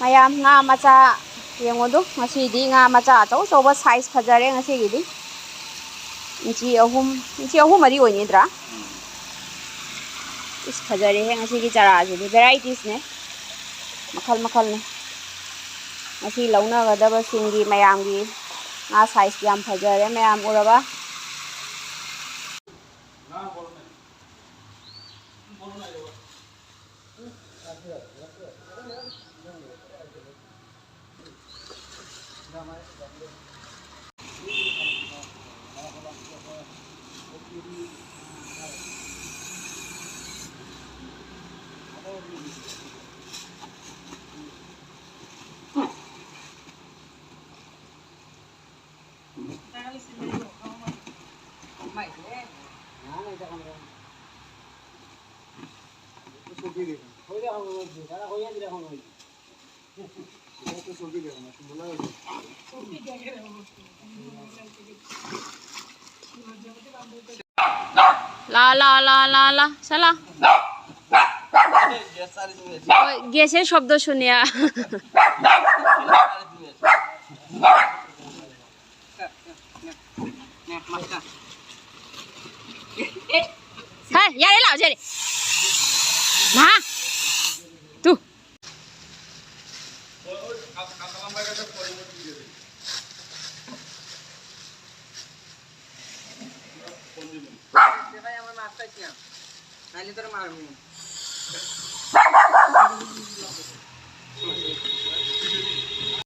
ꯃꯌꯥꯝ ꯉꯥ ꯃꯆꯥ ꯌꯦꯡꯉꯣꯗꯨ ꯉꯁꯤꯗꯤ ꯉꯥ ꯃꯆꯥ ꯑꯆꯧ ꯑꯆꯧꯕ ꯁꯥꯏꯖ ꯐꯖꯔꯦ ꯉꯁꯤꯒꯤꯗꯤ ꯏꯟꯆꯤ ꯑꯍꯨꯝ ꯏꯟꯆꯤ ꯑꯍꯨꯝ ꯃꯔꯤ ꯑꯣꯏꯅꯤꯗ꯭ꯔꯥ ꯏꯁ ꯐꯖꯔꯦꯍꯦ ꯉꯁꯤꯒꯤ ꯆꯥꯔꯥꯁꯤꯗꯤ ꯚꯦꯔꯥꯏꯇꯤꯁꯅꯦ ꯃꯈꯜ ꯃꯈꯜꯅꯦ ꯉꯁꯤ ꯂꯧꯅꯒꯗꯕꯁꯤꯡꯒꯤ ꯃꯌꯥꯝꯒꯤ ꯉꯥ ꯁꯥꯏꯖ ꯌꯥꯝ ꯐꯖꯔꯦ ꯃꯌꯥꯝ ꯎꯔꯕ Hoy dejamos, ahora hoy ya dejamos. গ্যাসের শব্দ শুনিয়া। হ্যাঁ ইয়ারে লাও মা। ভাই আমার মাছ পাইছি না নাইলে তোর মারবো।